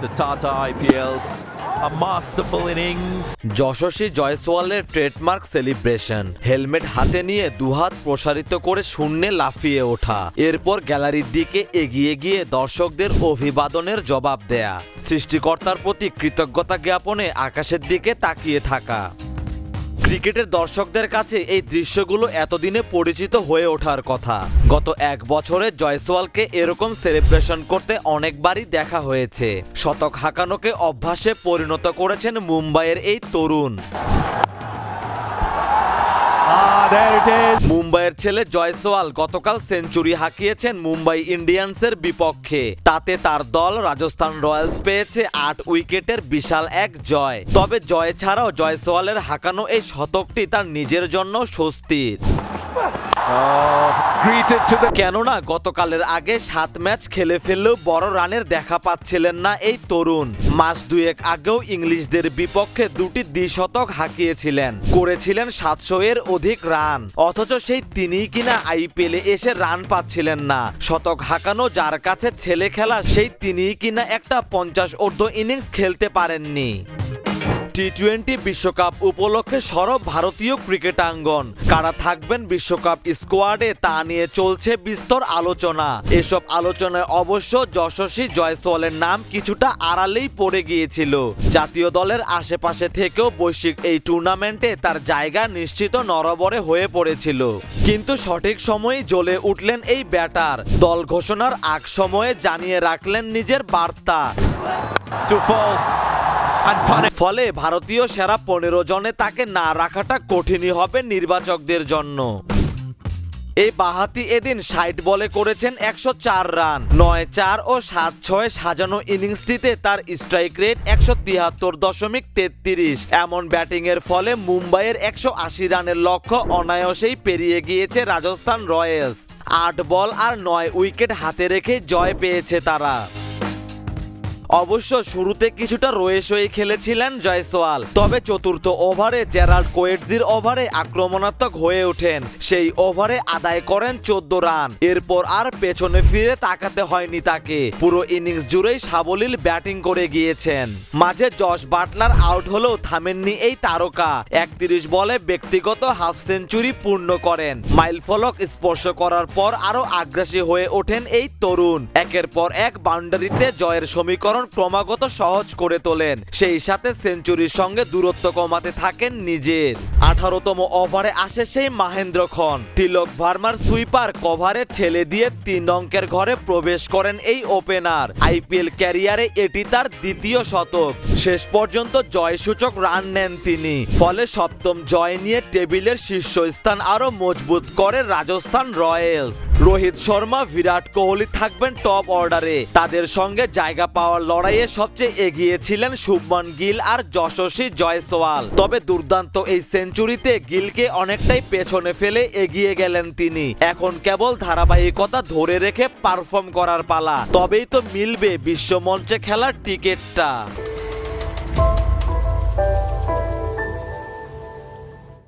the Tata IPL. A masterful innings. Yashasvi জয়সওয়ালের trademark celebration helmet হাতে নিয়ে দুহাত প্রসারিত করে শূন্যে লাফিয়ে ওঠা এরপর গ্যালারির দিকে এগিয়ে গিয়ে দর্শকদের অভিবাদনের জবাব দেয়া সৃষ্টিকর্তার প্রতি কৃতজ্ঞতা জ্ঞাপনে আকাশের দিকে তাকিয়ে থাকা ক্রিকেটের দর্শকদের কাছে এই দৃশ্যগুলো এতদিনে পরিচিত হয়ে ওঠার কথা। গত এক বছরে জয়সওয়ালকে এরকম সেলিব্রেশন করতে অনেকবারই দেখা হয়েছে। শতক হাঁকানোকে অভ্যাসে পরিণত করেছেন মুম্বাইয়ের এই তরুণ। মুম্বাইয়ের ছেলে জয়সওয়াল গতকাল সেঞ্চুরি হাঁকিয়েছেন মুম্বাই ইন্ডিয়ান্সের বিপক্ষে। তাতে তার দল রাজস্থান রয়্যালস পেয়েছে আট উইকেটের বিশাল এক জয়। তবে জয় ছাড়াও জয়সওয়ালের হাঁকানো এই শতকটি তার নিজের জন্য স্বস্তির। কেননা গতকালের আগে সাত ম্যাচ খেলে ফেললেও বড় রানের দেখা পাচ্ছিলেন না এই তরুণ। মাস দুয়েক আগেও ইংলিশদের বিপক্ষে দুটি দ্বিশতক হাঁকিয়েছিলেন। করেছিলেন সাতশো এর অধিক রান। অথচ সেই তিনিই কিনা আইপিএলে এসে রান পাচ্ছিলেন না। শতক হাঁকানো যার কাছে ছেলে খেলা, সেই তিনিই কিনা একটা পঞ্চাশ অর্ধ ইনিংস খেলতে পারেননি। টি টোয়েন্টি বিশ্বকাপ উপলক্ষে সরব ভারতীয় ক্রিকেটাঙ্গন। কারা থাকবেন বিশ্বকাপ স্কোয়াডে তা নিয়ে চলছে বিস্তর আলোচনা। এসব আলোচনায় অবশ্য যশস্বী জয়সওয়ালের নাম কিছুটা আড়ালেই পড়ে গিয়েছিল। জাতীয় দলের আশেপাশে থেকেও বৈশ্বিক এই টুর্নামেন্টে তার জায়গা নিশ্চিত নরবরে হয়ে পড়েছিল। কিন্তু সঠিক সময়ে জ্বলে উঠলেন এই ব্যাটার। দল ঘোষণার আগ সময়ে জানিয়ে রাখলেন নিজের বার্তা। ফলে ভারতীয় সেরা পনেরো জনে তাকে না রাখাটা কঠিনই হবে নির্বাচকদের জন্য। এই বাহাতি এদিন ষাট বলে করেছেন একশো চার রান। নয় চার ও সাত ছয় সাজানো ইনিংসটিতে তার স্ট্রাইক রেট একশো তিয়াত্তর দশমিক তেত্রিশ। এমন ব্যাটিংয়ের ফলে মুম্বাইয়ের একশো আশি রানের লক্ষ্য অনায়াসেই পেরিয়ে গিয়েছে রাজস্থান রয়্যালস। আট বল আর নয় উইকেট হাতে রেখে জয় পেয়েছে তারা। অবশ্য শুরুতে কিছুটা রয়ে সয়ে খেলেছিলেন জয়সওয়াল, তবে চতুর্থ ওভারে জেরাল্ড কোয়েটজির ওভারে আক্রমণাত্মক হয়ে ওঠেন। সেই ওভারে আদায় করেন চোদ্দ রান। এরপর আর পেছনে ফিরে তাকাতে হয়নি তাকে। পুরো ইনিংস জুড়েই সাবলীল ব্যাটিং করে গিয়েছেন। মাঝে জশ বাটলার আউট হলেও থামেননি এই তারকা। একত্রিশ বলে ব্যক্তিগত হাফ সেঞ্চুরি পূর্ণ করেন। মাইলফলক স্পর্শ করার পর আরও আগ্রাসী হয়ে ওঠেন এই তরুণ। একের পর এক বাউন্ডারিতে জয়ের সমীকরণ ক্রমাগত সহজ করে তোলেন। সেই সাথে সেঞ্চুরির সঙ্গে দূরত্ব কমাতে থাকেন নিজের। আঠারোতম ওভারে আসে সেই মাহেন্দ্র খন। তিলক ভার্মার সুইপার কভারে ঠেলে দিয়ে তিন অঙ্কের ঘরে প্রবেশ করেন এই ওপেনার। আইপিএল ক্যারিয়ারে এটি তার দ্বিতীয় শতক। শেষ পর্যন্ত জয়সূচক রান নেন তিনি। ফলে সপ্তম জয় নিয়ে টেবিলের শীর্ষস্থান আরও মজবুত করে রাজস্থান রয়্যালস। রোহিত শর্মা, বিরাট কোহলি থাকবেন টপ অর্ডারে। তাদের সঙ্গে জায়গা পাওয়ার লড়াইয়ে সবচেয়ে এগিয়ে ছিলেন শুভমান গিল আর যশস্বী জয়সওয়াল। তবে দুর্দান্ত এই সেঞ্চুরিতে গিলকে অনেকটাই পেছনে ফেলে এগিয়ে গেলেন তিনি। এখন কেবল ধারাবাহিকতা ধরে রেখে পারফর্ম করার পালা। তবেই তো মিলবে বিশ্বমঞ্চে খেলার টিকিটটা।